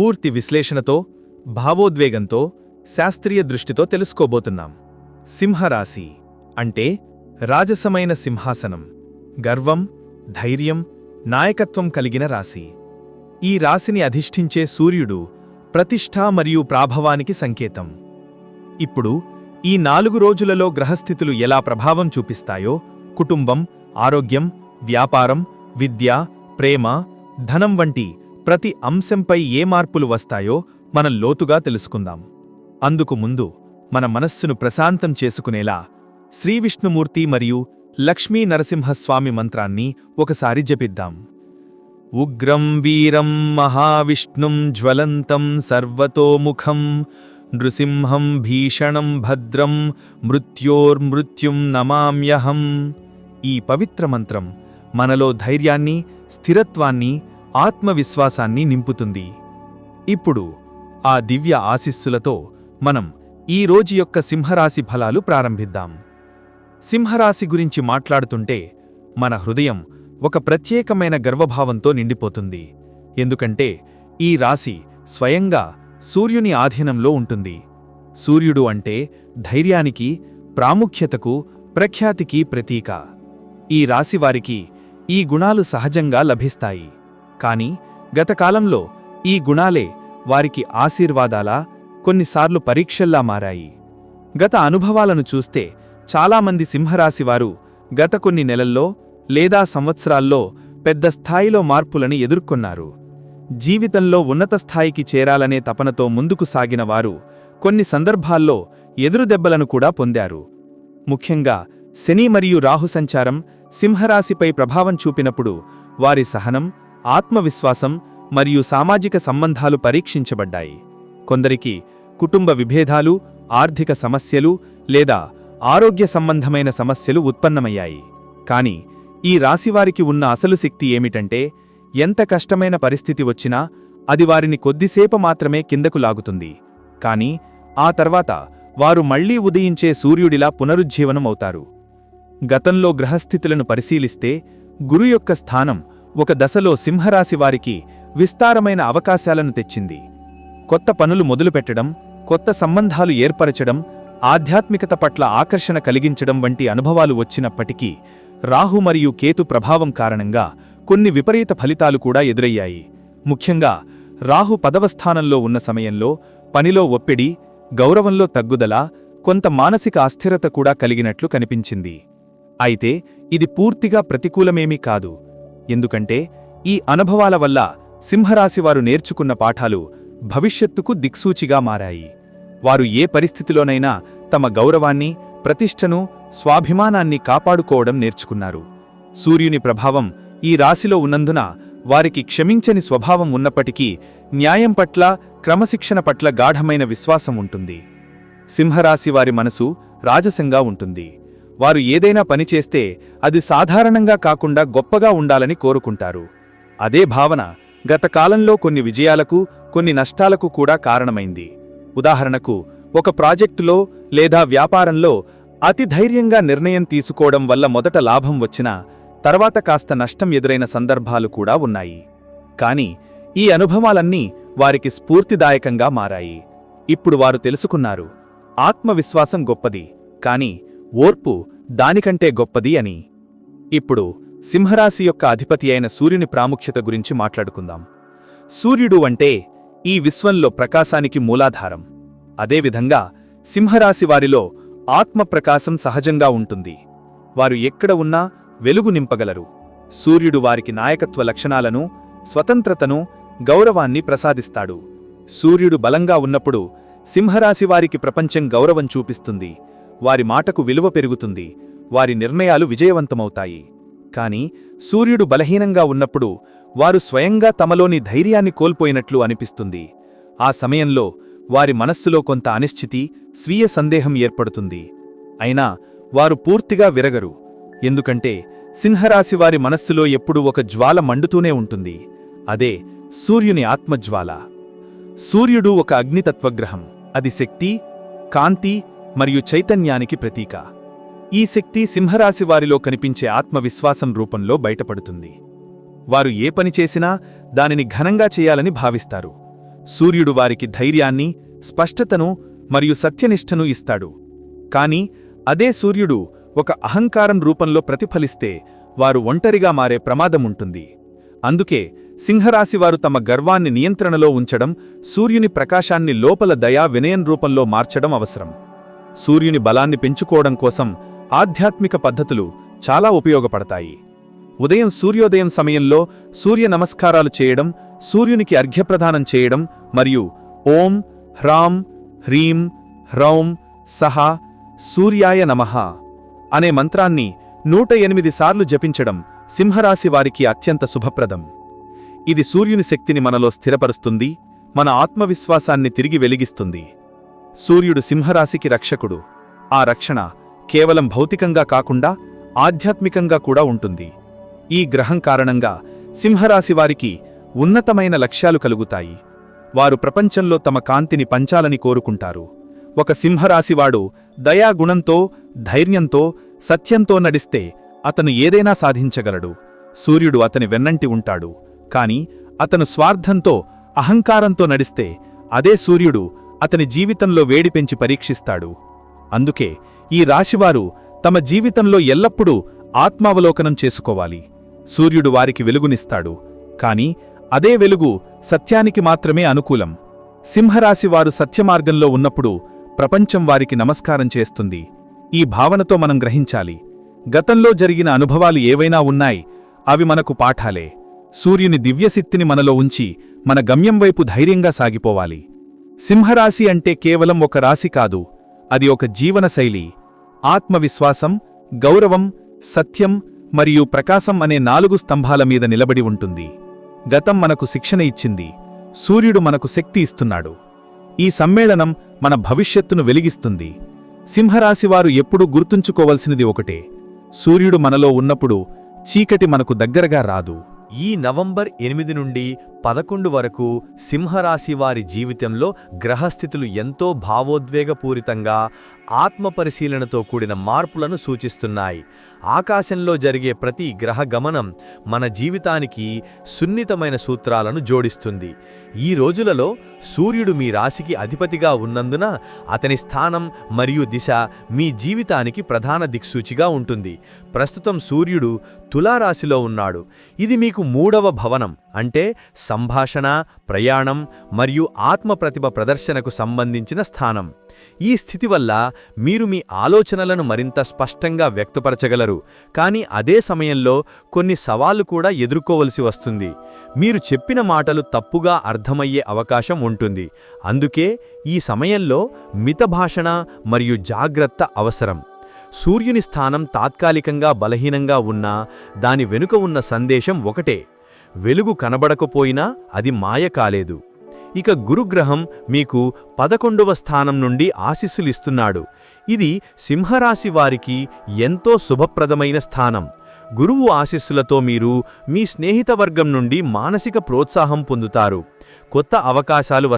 పూర్తి విశ్లేషణతో భావోద్వేగంతో శాస్త్రీయ దృష్టితో తెలుసుకోబోతున్నాం. సింహరాశి అంటే రాజసమైన సింహాసనం గర్వం ధైర్యం నాయకత్వం కలిగిన రాశి. ఈ రాశిని అధిష్ఠించే సూర్యుడు ప్రతిష్ఠ మరియు ప్రాభవానికి సంకేతం. ఇప్పుడు ఈ నాలుగు రోజులలో గ్రహస్థితులు ఎలా ప్రభావం చూపిస్తాయో కుటుంబం ఆరోగ్యం వ్యాపారం విద్య ప్రేమ ధనం వంటి ప్రతి అంశంపై ఏ మార్పులు వస్తాయో మనం లోతుగా తెలుసుకుందాం. అందుకు ముందు మన మనస్సును ప్రశాంతం చేసుకునేలా శ్రీవిష్ణుమూర్తి మరియు లక్ష్మీ నరసింహస్వామి మంత్రాన్ని ఒకసారి జపిద్దాం. ఉగ్రం వీరం మహావిష్ణుం జ్వలంతం సర్వతోముఖం నృసింహం భీషణం భద్రం మృత్యోర్మృత్యుం నమామ్యహం. ఈ పవిత్ర మంత్రం మనలో ధైర్యాన్ని స్థిరత్వాన్ని ఆత్మవిశ్వాసాన్ని నింపుతుంది. ఇప్పుడు ఆ దివ్య ఆశిస్సులతో మనం ఈ రోజు యొక్క సింహరాశి ఫలాలు ప్రారంభిద్దాం. సింహరాశి గురించి మాట్లాడుతుంటే మన హృదయం ఒక ప్రత్యేకమైన గర్వభావంతో నిండిపోతుంది. ఎందుకంటే ఈ రాశి స్వయంగా సూర్యుని ఆధీనంలో ఉంటుంది. సూర్యుడు అంటే ధైర్యానికి ప్రాముఖ్యతకు ప్రఖ్యాతికి ప్రతీక. ఈ రాశివారికి ఈ గుణాలు సహజంగా లభిస్తాయి. కాని గతకాలంలో ఈ గుణాలే వారికి ఆశీర్వాదాలా కొన్నిసార్లు పరీక్షల్లా మారాయి. గత అనుభవాలను చూస్తే చాలామంది సింహరాశివారు గత కొన్ని నెలల్లో లేదా సంవత్సరాల్లో పెద్ద స్థాయిలో మార్పులను ఎదుర్కొన్నారు. జీవితంలో ఉన్నత స్థాయికి చేరాలనే తపనతో ముందుకు సాగిన వారు కొన్ని సందర్భాల్లో ఎదురుదెబ్బలను కూడా పొందారు. ముఖ్యంగా శని మరియు రాహు సంచారం సింహరాశిపై ప్రభావం చూపినప్పుడు వారి సహనం ఆత్మవిశ్వాసం మరియు సామాజిక సంబంధాలు పరీక్షించబడ్డాయి. కొందరికి కుటుంబ విభేదాలు ఆర్థిక సమస్యలు లేదా ఆరోగ్య సంబంధమైన సమస్యలు ఉత్పన్నమయ్యాయి. కాని ఈ రాశివారికి ఉన్న అసలు శక్తి ఏమిటంటే ఎంత కష్టమైన పరిస్థితి వచ్చినా అది వారిని కొద్దిసేపు మాత్రమే కిందకు లాగుతుంది. కాని ఆ తర్వాత వారు మళ్ళీ ఉదయించే సూర్యుడిలా పునరుజ్జీవనమవుతారు. గతంలో గ్రహస్థితులను పరిశీలిస్తే గురు యొక్క స్థానం ఒక దశలో సింహరాశివారికి విస్తారమైన అవకాశాలను తెచ్చింది. కొత్త పనులు మొదలుపెట్టడం కొత్త సంబంధాలు ఏర్పరచడం ఆధ్యాత్మికత పట్ల ఆకర్షణ కలిగించడం వంటి అనుభవాలు వచ్చినప్పటికీ రాహు మరియు కేతు ప్రభావం కారణంగా కొన్ని విపరీత ఫలితాలు కూడా ఎదురయ్యాయి. ముఖ్యంగా రాహు పదవస్థానంలో ఉన్న సమయంలో పనిలో ఒప్పిడి గౌరవంలో తగ్గుదల కొంత మానసిక అస్థిరత కూడా కలిగినట్లు కనిపించింది. అయితే ఇది పూర్తిగా ప్రతికూలమేమీ కాదు. ఎందుకంటే ఈ అనుభవాల వల్ల సింహరాశివారు నేర్చుకున్న పాఠాలు భవిష్యత్తుకు దిక్సూచిగా మారాయి. వారు ఏ పరిస్థితిలోనైనా తమ గౌరవాన్ని ప్రతిష్టను స్వాభిమానాన్ని కాపాడుకోవడం నేర్చుకున్నారు. సూర్యుని ప్రభావం ఈ రాశిలో ఉన్నందున వారికి క్షమించని స్వభావం ఉన్నప్పటికీ న్యాయం పట్ల క్రమశిక్షణ పట్ల గాఢమైన విశ్వాసం ఉంటుంది. సింహరాశి వారి మనసు రాజసంగా ఉంటుంది. వారు ఏదైనా పనిచేస్తే అది సాధారణంగా కాకుండా గొప్పగా ఉండాలని కోరుకుంటారు. అదే భావన గత కాలంలో కొన్ని విజయాలకు కొన్ని నష్టాలకు కూడా కారణమైంది. ఉదాహరణకు ఒక ప్రాజెక్టులో లేదా వ్యాపారంలో అతి ధైర్యంగా నిర్ణయం తీసుకోవడం వల్ల మొదట లాభం వచ్చినా తర్వాత కాస్త నష్టం ఎదురైన సందర్భాలు కూడా ఉన్నాయి. కాని ఈ అనుభవాలన్నీ వారికి స్ఫూర్తిదాయకంగా మారాయి. ఇప్పుడు వారు తెలుసుకున్నారు ఆత్మవిశ్వాసం గొప్పది. కాని ఓర్పు దానికంటే గొప్పది అని. ఇప్పుడు సింహరాశి యొక్క అధిపతి అయిన సూర్యుని ప్రాముఖ్యత గురించి మాట్లాడుకుందాం. సూర్యుడు అంటే ఈ విశ్వంలో ప్రకాశానికి మూలాధారం. అదేవిధంగా సింహరాశి వారిలో ఆత్మప్రకాశం సహజంగా ఉంటుంది. వారు ఎక్కడ ఉన్నా వెలుగు నింపగలరు. సూర్యుడు వారికి నాయకత్వ లక్షణాలను స్వతంత్రతను గౌరవాన్ని ప్రసాదిస్తాడు. సూర్యుడు బలంగా ఉన్నప్పుడు సింహరాశివారికి ప్రపంచం గౌరవం చూపిస్తుంది. వారి మాటకు విలువ పెరుగుతుంది వారి నిర్ణయాలు విజయవంతమవుతాయి. కాని సూర్యుడు బలహీనంగా ఉన్నప్పుడు వారు స్వయంగా తమలోని ధైర్యాన్ని కోల్పోయినట్లు అనిపిస్తుంది. ఆ సమయంలో వారి మనస్సులో కొంత అనిశ్చితి స్వీయ సందేహం ఏర్పడుతుంది. అయినా వారు పూర్తిగా విరగరు. ఎందుకంటే సింహరాశి వారి మనస్సులో ఎప్పుడూ ఒక జ్వాల మండుతూనే ఉంటుంది. అదే సూర్యుని ఆత్మజ్వాల. సూర్యుడు ఒక అగ్నితత్వగ్రహం. అది శక్తి కాంతి మరియు చైతన్యానికి ప్రతీక. ఈ శక్తి సింహరాశివారిలో కనిపించే ఆత్మవిశ్వాసం రూపంలో బయటపడుతుంది. వారు ఏ పని చేసినా దానిని ఘనంగా చేయాలని భావిస్తారు. సూర్యుడు వారికి ధైర్యాన్ని స్పష్టతను మరియు సత్యనిష్టను ఇస్తాడు. కాని అదే సూర్యుడు ఒక అహంకారం రూపంలో ప్రతిఫలిస్తే వారు ఒంటరిగా మారే ప్రమాదముంటుంది అందుకే సింహరాశివారు తమ గర్వాన్ని నియంత్రణలో ఉంచడం సూర్యుని ప్రకాశాన్ని లోపల దయా వినయం రూపంలో మార్చడం అవసరం. సూర్యుని బలాన్ని పెంచుకోవడం కోసం ఆధ్యాత్మిక పద్ధతులు చాలా ఉపయోగపడతాయి. ఉదయం సూర్యోదయం సమయంలో సూర్య నమస్కారాలు చేయడం సూర్యునికి అర్ఘ్యప్రదానం చేయడం మరియు ఓం హ్రాం హ్రీం హ్రౌం సహా సూర్యాయ నమః అనే మంత్రాన్ని నూట ఎనిమిది సార్లు జపించడం సింహరాశి వారికి అత్యంత శుభప్రదం. ఇది సూర్యుని శక్తిని మనలో స్థిరపరుస్తుంది మన ఆత్మవిశ్వాసాన్ని తిరిగి వెలిగిస్తుంది. సూర్యుడు సింహరాశికి రక్షకుడు. ఆ రక్షణ కేవలం భౌతికంగా కాకుండా ఆధ్యాత్మికంగా కూడా ఉంటుంది. ఈ గ్రహం కారణంగా సింహరాశి వారికి ఉన్నతమైన లక్ష్యాలు కలుగుతాయి. వారు ప్రపంచంలో తమ కాంతిని పంచాలని కోరుకుంటారు. ఒక సింహరాశివాడు దయాగుణంతో ధైర్యంతో సత్యంతో నడిస్తే అతను ఏదైనా సాధించగలడు. సూర్యుడు అతని వెన్నంటి ఉంటాడు. కాని అతను స్వార్థంతో అహంకారంతో నడిస్తే అదే సూర్యుడు అతని జీవితంలో వేడి పెంచి పరీక్షిస్తాడు. అందుకే ఈ రాశివారు తమ జీవితంలో ఎల్లప్పుడూ ఆత్మావలోకనం చేసుకోవాలి. సూర్యుడు వారికి వెలుగునిస్తాడు. కాని అదే వెలుగు సత్యానికి మాత్రమే అనుకూలం. సింహరాశివారు సత్యమార్గంలో ఉన్నప్పుడు ప్రపంచం వారికి నమస్కారం చేస్తుంది. ఈ భావనతో మనం గ్రహించాలి. గతంలో జరిగిన అనుభవాలు ఏవైనా ఉన్నాయి? అవి మనకు పాఠాలే. సూర్యుని దివ్యశక్తిని మనలో ఉంచి మన గమ్యం వైపు ధైర్యంగా సాగిపోవాలి. సింహరాశి అంటే కేవలం ఒక రాశి కాదు అది ఒక జీవనశైలి. ఆత్మవిశ్వాసం గౌరవం సత్యం మరియు ప్రకాశం అనే నాలుగు స్తంభాల మీద నిలబడి ఉంటుంది. గతం మనకు శిక్షణ ఇచ్చింది సూర్యుడు మనకు శక్తి ఇస్తున్నాడు. ఈ సమ్మేళనం మన భవిష్యత్తును వెలిగిస్తుంది. సింహరాశివారు ఎప్పుడూ గుర్తుంచుకోవలసినది ఒకటే సూర్యుడు మనలో ఉన్నప్పుడు చీకటి మనకు దగ్గరగా రాదు. ఈ నవంబర్ ఎనిమిది నుండి పదకొండు వరకు సింహరాశి వారి జీవితంలో గ్రహస్థితులు ఎంతో భావోద్వేగపూరితంగా ఆత్మపరిశీలనతో కూడిన మార్పులను సూచిస్తున్నాయి. ఆకాశంలో జరిగే ప్రతి గ్రహ గమనం మన జీవితానికి సున్నితమైన సూత్రాలను జోడిస్తుంది. ఈ రోజులలో సూర్యుడు మీ రాశికి అధిపతిగా ఉన్నందున అతని స్థానం మరియు దిశ మీ జీవితానికి ప్రధాన దిక్సూచిగా ఉంటుంది. ప్రస్తుతం సూర్యుడు తులారాశిలో ఉన్నాడు. ఇది మీకు మూడవ భవనం. అంటే సంభాషణ ప్రయాణం మరియు ఆత్మప్రతిభ ప్రదర్శనకు సంబంధించిన స్థానం. ఈ స్థితి వల్ల మీరు మీ ఆలోచనలను మరింత స్పష్టంగా వ్యక్తపరచగలరు. కానీ అదే సమయంలో కొన్ని సవాళ్ళు కూడా ఎదుర్కోవలసి వస్తుంది. మీరు చెప్పిన మాటలు తప్పుగా అర్థమయ్యే అవకాశం ఉంటుంది. అందుకే ఈ సమయంలో మితభాషణ మరియు జాగ్రత్త అవసరం. సూర్యుని స్థానం తాత్కాలికంగా బలహీనంగా ఉన్నా దాని వెనుక ఉన్న సందేశం ఒకటే. వెలుగు కనబడకపోయినా అది మాయ కాలేదు. ఇక గురుగ్రహం మీకు పదకొండవ స్థానం నుండి ఆశీస్సులిస్తున్నాడు. ఇది సింహరాశి వారికి ఎంతో శుభప్రదమైన స్థానం. గురువు ఆశీస్సులతో మీరు మీ స్నేహిత వర్గం నుండి మానసిక ప్రోత్సాహం పొందుతారు. కొత్త అవకాశాలు